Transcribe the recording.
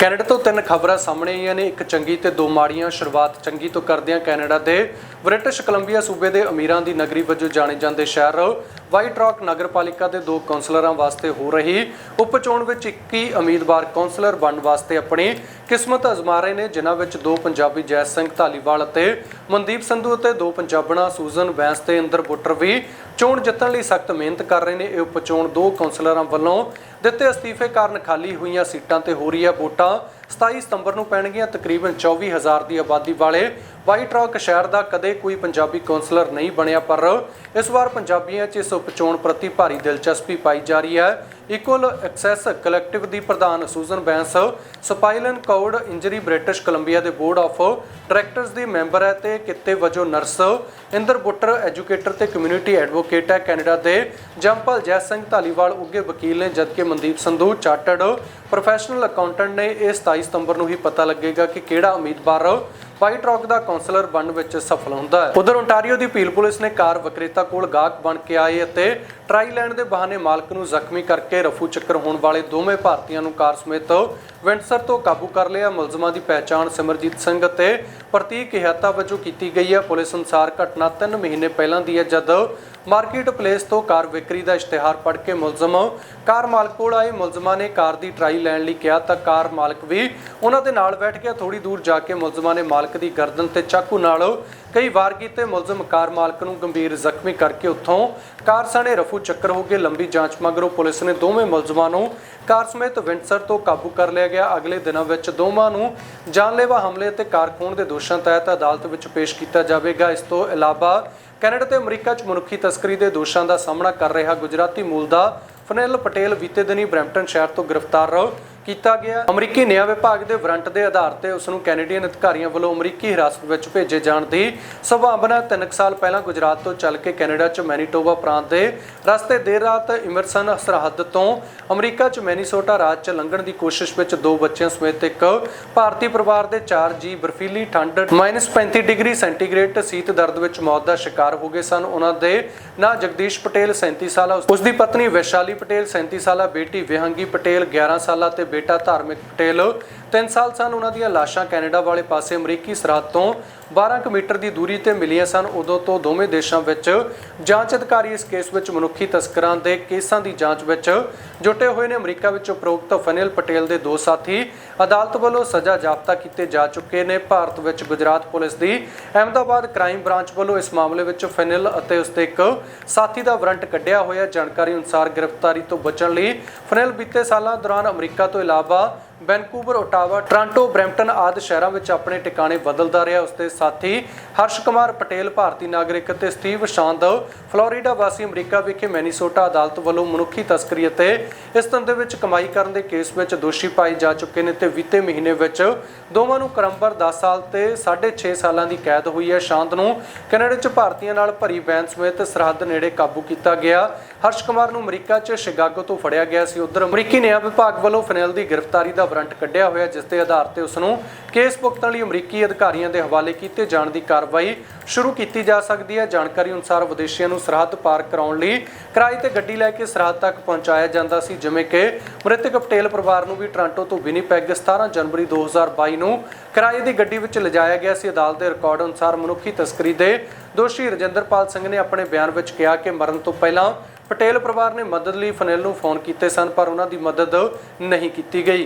Canada ਤੋਂ ਤਿੰਨ ਖਬਰਾਂ ਸਾਹਮਣੇ ਆਈਆਂ ਨੇ, ਇੱਕ ਚੰਗੀ ਤੇ ਦੋ ਮਾੜੀਆਂ। ਸ਼ੁਰੂਆਤ ਚੰਗੀ ਤੋਂ ਕਰਦਿਆਂ ਕੈਨੇਡਾ ਦੇ ਬ੍ਰਿਟਿਸ਼ ਕੋਲੰਬੀਆ ਸੂਬੇ ਦੇ ਅਮੀਰਾਂ ਦੀ ਨਗਰੀ ਵਜੋਂ ਜਾਣੇ ਜਾਂਦੇ ਸ਼ਹਿਰ ਵਾਈਟ ਰੌਕ ਨਗਰਪਾਲਿਕਾ ਦੇ ਦੋ ਕੌਂਸਲਰਾਂ ਵਾਸਤੇ ਹੋ ਰਹੀ। ਉਪ ਚੋਣ ਵਿੱਚ 21 ਉਮੀਦਵਾਰ ਕੌਂਸਲਰ ਬਣਨ ਵਾਸਤੇ ਆਪਣੀ ਕਿਸਮਤ ਅਜ਼ਮਾ ਰਹੇ ਨੇ, ਜਿਨ੍ਹਾਂ ਵਿੱਚ ਦੋ ਪੰਜਾਬੀ ਜੈ ਸਿੰਘ ਧਾਲੀਵਾਲ ਅਤੇ ਮਨਦੀਪ ਸੰਧੂ ਅਤੇ ਦੋ ਪੰਜਾਬਣਾ ਸੂਜ਼ਨ ਬੈਂਸ ਤੇ ਇੰਦਰ ਬੁੱਟਰ ਵੀ ਚੋਣ ਜਿੱਤਣ ਲਈ ਸਖਤ ਮਿਹਨਤ ਕਰ ਰਹੇ ਨੇ। ਇਹ ਉਪ ਚੋਣ ਦੋ ਕੌਂਸਲਰਾਂ ਵੱਲੋਂ ਦਿੱਤੇ ਅਸਤੀਫੇ ਕਾਰਨ ਖਾਲੀ ਹੋਈਆਂ ਸੀਟਾਂ ਤੇ ਹੋ ਰਹੀ ਹੈ ਵੋਟਾਂ। 27 ਸਤੰਬਰ ਨੂੰ ਪੈਣਗੀਆਂ ਤਕਰੀਬਨ 24000 ਦੀ ਆਬਾਦੀ ਵਾਲੇ ਵਾਈਟ ਰੌਕ ਸ਼ਹਿਰ ਦਾ ਕਦੇ ਕੋਈ ਪੰਜਾਬੀ ਕੌਂਸਲਰ ਨਹੀਂ ਬਣਿਆ, ਪਰ ਇਸ ਵਾਰ ਪੰਜਾਬੀਆਂ 'ਚ ਇਸ ਉਪਚੋਣ ਪ੍ਰਤੀ ਭਾਰੀ ਦਿਲਚਸਪੀ ਪਾਈ ਜਾ ਰਹੀ ਹੈ। ਇਕੁਅਲ ਐਕਸੈਸ ਕਲੈਕਟਿਵ ਦੀ ਪ੍ਰਧਾਨ Susan Bains spinal cord injury British Columbia ਦੇ ਬੋਰਡ ਆਫ ਡਾਇਰੈਕਟਰਸ ਦੀ ਮੈਂਬਰ ਹੈ ਤੇ ਕਿੱਤੇ ਵਜੋਂ ਨਰਸ, ਇੰਦਰ ਬੁੱਟਰ ਐਜੂਕੇਟਰ ਤੇ ਕਮਿਊਨਿਟੀ ਐਡਵੋਕੇਟ ਹੈ ਕੈਨੇਡਾ ਦੇ ਜੰਪਲ ਜੈ ਸਿੰਘ ਧਾਲੀਵਾਲ। ਉੱਗੇ ਵਕੀਲ ਨੇ ਜਦਕਿ Mandeep Sandhu chartered professional accountant ਨੇ ਇਸ 27 ਸਤੰਬਰ ਨੂੰ ਹੀ ਪਤਾ ਲੱਗੇਗਾ ਕਿ ਕਿਹੜਾ ਉਮੀਦਵਾਰ ਵਾਈਟ ਰੌਕ ਦਾ ਕਾਉਂਸਲਰ ਬਣਨ ਵਿੱਚ ਸਫਲ ਹੁੰਦਾ ਹੈ। ਉਧਰ ਓਨਟਾਰੀਓ ਦੀ ਪੀਲ ਪੁਲਿਸ ਨੇ ਕਾਰ ਵਿਕਰੇਤਾ ਕੋਲ ਗਾਹਕ ਬਣ ਕੇ ਆਏ ਅਤੇ ਟਰਾਈ ਲੈਣ ਦੇ ਬਹਾਨੇ ਮਾਲਕ ਨੂੰ ਜ਼ਖਮੀ ਕਰਕੇ ਰਫੂ ਚੱਕਰ ਹੋਣ ਵਾਲੇ ਦੋਵੇਂ ਭਾਰਤੀਆਂ ਨੂੰ ਕਾਰ ਸਮੇਤ ਵਿੰਟਸਰ ਤੋਂ ਕਾਬੂ ਕਰ ਲਿਆ। ਮੁਲਜ਼ਮਾਂ ਦੀ ਪਹਿਚਾਣ ਸਿਮਰਜੀਤ ਸਿੰਘ ਅਤੇ ਪ੍ਰਤੀਕ ਹਿਆਤਾ ਵਜੋਂ ਕੀਤੀ ਗਈ ਹੈ। ਪੁਲਿਸ ਅਨੁਸਾਰ ਘਟਨਾ 3 ਮਹੀਨੇ ਪਹਿਲਾਂ ਦੀ ਹੈ, ਜਦ ਮਾਰਕੀਟ ਪਲੇਸ ਤੋਂ ਕਾਰ ਵਿਕਰੀ ਦਾ ਇਸ਼ਤਿਹਾਰ ਪੜ੍ਹ ਕੇ ਮੁਲਜ਼ਮ ਕਾਰ ਮਾਲਕ ਕੋਲ ਆਏ। ਮੁਲਜ਼ਮਾਂ ਨੇ ਕਾਰ ਦੀ ਟਰਾਈ ਲੈਣ ਲਈ ਕਿਹਾ ਤਾਂ ਕਾਰ ਮਾਲਕ ਵੀ ਉਹਨਾਂ ਦੇ ਨਾਲ ਬੈਠ ਗਿਆ। ਥੋੜੀ ਦੂਰ ਜਾ ਕੇ ਮੁਲਜ਼ਮਾਂ ਨੇ ਮਾਲਕ ਦੀ ਗਰਦਨ ਤੇ ਚਾਕੂ ਨਾਲ ਕਈ ਵਾਰ ਕੀਤੇ। ਮੁਲਜ਼ਮ ਕਾਰ ਮਾਲਕ ਨੂੰ ਗੰਭੀਰ ਜ਼ਖਮੀ ਕਰਕੇ ਉੱਥੋਂ ਕਾਰ ਸਣੇ ਰਫੂ ਚੱਕਰ ਹੋ ਕੇ ਲੰਬੀ ਜਾਂਚ ਮਗਰੋਂ ਪੁਲਿਸ ਨੇ ਦੋਵੇਂ ਮੁਲਜ਼ਮਾਂ ਨੂੰ ਕਾਰ ਸਮੇਤ ਵਿੰਟਸਰ ਤੋਂ ਕਾਬੂ ਕਰ ਲਿਆ ਗਿਆ। ਅਗਲੇ ਦਿਨਾਂ ਵਿੱਚ ਦੋਵਾਂ ਨੂੰ ਜਾਨਲੇਵਾ ਹਮਲੇ ਅਤੇ ਕਾਰ ਖੋਹਣ ਦੇ ਦੋਸ਼ਾਂ ਤਹਿਤ ਅਦਾਲਤ ਵਿੱਚ ਪੇਸ਼ ਕੀਤਾ ਜਾਵੇਗਾ। ਇਸ ਤੋਂ ਇਲਾਵਾ ਕੈਨੇਡਾ ਤੇ ਅਮਰੀਕਾ 'ਚ ਮਨੁੱਖੀ ਤਸਕਰੀ ਦੇ ਦੋਸ਼ਾਂ ਦਾ ਸਾਹਮਣਾ ਕਰ ਰਿਹਾ ਗੁਜਰਾਤੀ ਮੂਲ ਦਾ ਫਨੈਲ ਪਟੇਲ ਬੀਤੇ ਦਿਨੀ ਬਰੈਂਪਟਨ ਸ਼ਹਿਰ ਤੋਂ ਗ੍ਰਿਫਤਾਰ ਕੀਤਾ ਗਿਆ। ਅਮਰੀਕੀ ਨਿਆਂ ਵਿਭਾਗ ਦੇ ਵਾਰੰਟ ਦੇ ਆਧਾਰ ਤੇ ਉਸ ਨੂੰ ਕੈਨੇਡੀਅਨ ਅਧਿਕਾਰੀਆਂ ਵੱਲੋਂ ਅਮਰੀਕੀ ਹਿਰਾਸਤ ਵਿੱਚ ਭੇਜੇ ਜਾਣ ਦੀ ਸੰਭਾਵਨਾ 3 ਸਾਲ ਪਹਿਲਾਂ ਗੁਜਰਾਤ ਤੋਂ ਚੱਲ ਕੇ ਕੈਨੇਡਾ 'ਚ ਮੈਨੀਟੋਬਾ ਪ੍ਰਾਂਤ ਦੇ ਰਸਤੇ ਦੇਰ ਰਾਤ ਇਮਰਸਨ ਸਰਹੱਦ ਤੋਂ ਅਮਰੀਕਾ 'ਚ ਮੈਨੀਸੋਟਾ ਰਾਜ 'ਚ ਲੰਘਣ ਦੀ ਕੋਸ਼ਿਸ਼ ਵਿੱਚ ਦੋ ਬੱਚਿਆਂ ਸਮੇਤ ਇੱਕ ਭਾਰਤੀ ਪਰਿਵਾਰ ਦੇ 4 ਜੀ ਬਰਫੀਲੀ ਠੰਡ -35 ਡਿਗਰੀ ਸੈਂਟੀਗ੍ਰੇਡ ਸੀਤ ਦਰਦ ਵਿੱਚ ਮੌਤ ਦਾ ਸ਼ਿਕਾਰ ਹੋ ਗਏ ਸਨ। ਉਹਨਾਂ ਦੇ ਨਾਂ ਜਗਦੀਸ਼ ਪਟੇਲ 37 ਸਾਲਾ, ਉਸ ਦੀ ਪਤਨੀ ਵੈਸ਼ਾਲੀ ਪਟੇਲ 37 ਸਾਲਾ, ਬੇਟੀ ਵਿਹੰਗੀ ਪਟੇਲ 11 ਸਾਲਾ ਤੇ ਬੇਟਾ ਧਾਰਮਿਕ ਪਟੇਲ 3 ਸਾਲ ਸਨ ਉਹਨਾਂ ਦੀਆਂ ਲਾਸ਼ਾਂ ਕੈਨੇਡਾ ਵਾਲੇ ਪਾਸੇ ਅਮਰੀਕੀ ਸਰਹੱਦ ਤੋਂ 12 ਕੁ ਮੀਟਰ ਦੀ ਦੂਰੀ ਤੇ ਮਿਲੀਆਂ ਸਨ, ਉਦੋਂ ਤੋਂ ਦੋਵੇਂ ਦੇਸ਼ਾਂ ਵਿੱਚ ਜਾਂਚ ਅਧਿਕਾਰੀ ਇਸ ਕੇਸ ਵਿੱਚ ਮਨੁੱਖੀ ਤਸਕਰਾਂ ਦੇ ਕੇਸਾਂ ਦੀ ਜਾਂਚ ਵਿੱਚ ਜੁਟੇ ਹੋਏ ਨੇ। ਅਮਰੀਕਾ ਵਿੱਚ ਉਪਰੋਕਤ ਫਨਿਲ ਪਟੇਲ ਦੇ ਦੋ ਸਾਥੀ ਅਦਾਲਤ ਵੱਲੋਂ ਸਜ਼ਾ ਜਾਫਤਾ ਕੀਤੇ ਜਾ ਚੁੱਕੇ ਨੇ। ਭਾਰਤ ਵਿੱਚ ਗੁਜਰਾਤ ਪੁਲਿਸ ਦੀ ਅਹਿਮਦਾਬਾਦ ਕ੍ਰਾਈਮ ਬ੍ਰਾਂਚ ਵੱਲੋਂ ਇਸ ਮਾਮਲੇ ਵਿੱਚ ਫਨਿਲ ਅਤੇ ਉਸਦੇ ਇੱਕ ਸਾਥੀ ਦਾ ਵਾਰੰਟ ਕੱਢਿਆ ਹੋਇਆ। ਜਾਣਕਾਰੀ ਅਨੁਸਾਰ ਗ੍ਰਿਫਤਾਰੀ ਤੋਂ ਬਚਣ ਲਈ ਫਨਿਲ ਬੀਤੇ ਸਾਲਾਂ ਦੌਰਾਨ ਅਮਰੀਕਾ ਤੋਂ ਇਲਾਵਾ ਵੈਨਕੂਵਰ, ਓਟਾਵਾ, ਟ੍ਰਾਂਟੋ, ਬਰੈਂਪਟਨ ਆਦਿ ਸ਼ਹਿਰਾਂ ਵਿੱਚ ਆਪਣੇ ਟਿਕਾਣੇ ਬਦਲਦਾ ਰਿਹਾ। ਉਸਦੇ ਸਾਥੀ ਹਰਸ਼ ਕੁਮਾਰ ਪਟੇਲ ਭਾਰਤੀ ਨਾਗਰਿਕ ਅਤੇ ਸਟੀਵ ਸ਼ਾਂਦ ਫਲੋਰੀਡਾ ਵਾਸੀ ਅਮਰੀਕਾ ਵਿਖੇ ਮੈਨੀਸੋਟਾ ਅਦਾਲਤ ਵੱਲੋਂ ਮਨੁੱਖੀ ਤਸਕਰੀ ਅਤੇ ਇਸ ਧੰਦੇ ਵਿੱਚ ਕਮਾਈ ਕਰਨ ਦੇ ਕੇਸ ਵਿੱਚ ਦੋਸ਼ੀ ਪਾਏ ਜਾ ਚੁੱਕੇ ਨੇ ਤੇ ਬੀਤੇ ਮਹੀਨੇ ਵਿੱਚ ਦੋਵਾਂ ਨੂੰ ਕਰੰਬਰ 10 ਸਾਲ ਤੇ 6.5 ਸਾਲਾਂ ਦੀ ਕੈਦ ਹੋਈ ਹੈ। ਸ਼ਾਂਤ ਨੂੰ ਕੈਨੇਡਾ 'ਚ ਭਾਰਤੀਆਂ ਨਾਲ ਭਰੀ ਬੈਨ ਸਮੇਤ ਸਰਹੱਦ ਨੇੜੇ ਕਾਬੂ ਕੀਤਾ ਗਿਆ। ਹਰਸ਼ ਕੁਮਾਰ ਨੂੰ ਅਮਰੀਕਾ 'ਚ ਸ਼ਿਕਾਗੋ ਤੋਂ ਫੜਿਆ ਗਿਆ ਸੀ। ਉਧਰ ਅਮਰੀਕੀ ਨਿਆਂ ਵਿਭਾਗ ਵੱਲੋਂ ਫਨੈਲ ਦੀ ਗ੍ਰਿਫਤਾਰੀ ਦਾ ਵਾਰੰਟ ਕੱਢਿਆ ਹੋਇਆ ਜਿਸ ਦੇ ਆਧਾਰ ਤੇ ਉਸ ਨੂੰ ਕੇਸ ਭੁਗਤਣ ਲਈ ਅਮਰੀਕੀ ਅਧਿਕਾਰੀਆਂ ਦੇ ਹਵਾਲੇ ਕੀਤੇ ਜਾਣ ਦੀ ਕਾਰਵਾਈ ਸ਼ੁਰੂ ਕੀਤੀ ਜਾ ਸਕਦੀ ਹੈ। ਜਾਣਕਾਰੀ ਅਨੁਸਾਰ ਵਿਦੇਸ਼ੀਆਂ ਨੂੰ ਸਰਹੱਦ ਪਾਰ ਕਰਾਉਣ ਲਈ ਕਿਰਾਏ ਤੇ ਗੱਡੀ ਲੈ ਕੇ ਸਰਹੱਦ ਤੱਕ ਪਹੁੰਚਾਇਆ ਜਾਂਦਾ ਸੀ, ਜਿਵੇਂ ਕਿ ਮ੍ਰਿਤਕ ਪਟੇਲ ਪਰਿਵਾਰ ਨੂੰ ਵੀ ਟ੍ਰਾਂਟੋ ਤੋਂ ਵਿਨੀਪੈਗ 17 ਜਨਵਰੀ 2022 ਨੂੰ ਕਿਰਾਏ ਦੀ ਗੱਡੀ ਵਿੱਚ ਲਿਜਾਇਆ ਗਿਆ ਸੀ। ਅਦਾਲਤ ਦੇ ਰਿਕਾਰਡ ਅਨੁਸਾਰ ਮਨੁੱਖੀ ਤਸਕਰੀ ਦੇ ਦੋਸ਼ੀ ਰਜਿੰਦਰਪਾਲ ਸਿੰਘ ਨੇ ਆਪਣੇ ਬਿਆਨ ਵਿੱਚ ਕਿਹਾ ਕਿ ਮਰਨ ਤੋਂ ਪਹਿਲਾਂ ਪਟੇਲ ਪਰਿਵਾਰ ਨੇ ਮਦਦ ਲਈ ਫਨਿਲ ਨੂੰ ਫੋਨ ਕੀਤੇ ਸਨ, ਪਰ ਉਹਨਾਂ ਦੀ ਮਦਦ ਨਹੀਂ ਕੀਤੀ ਗਈ।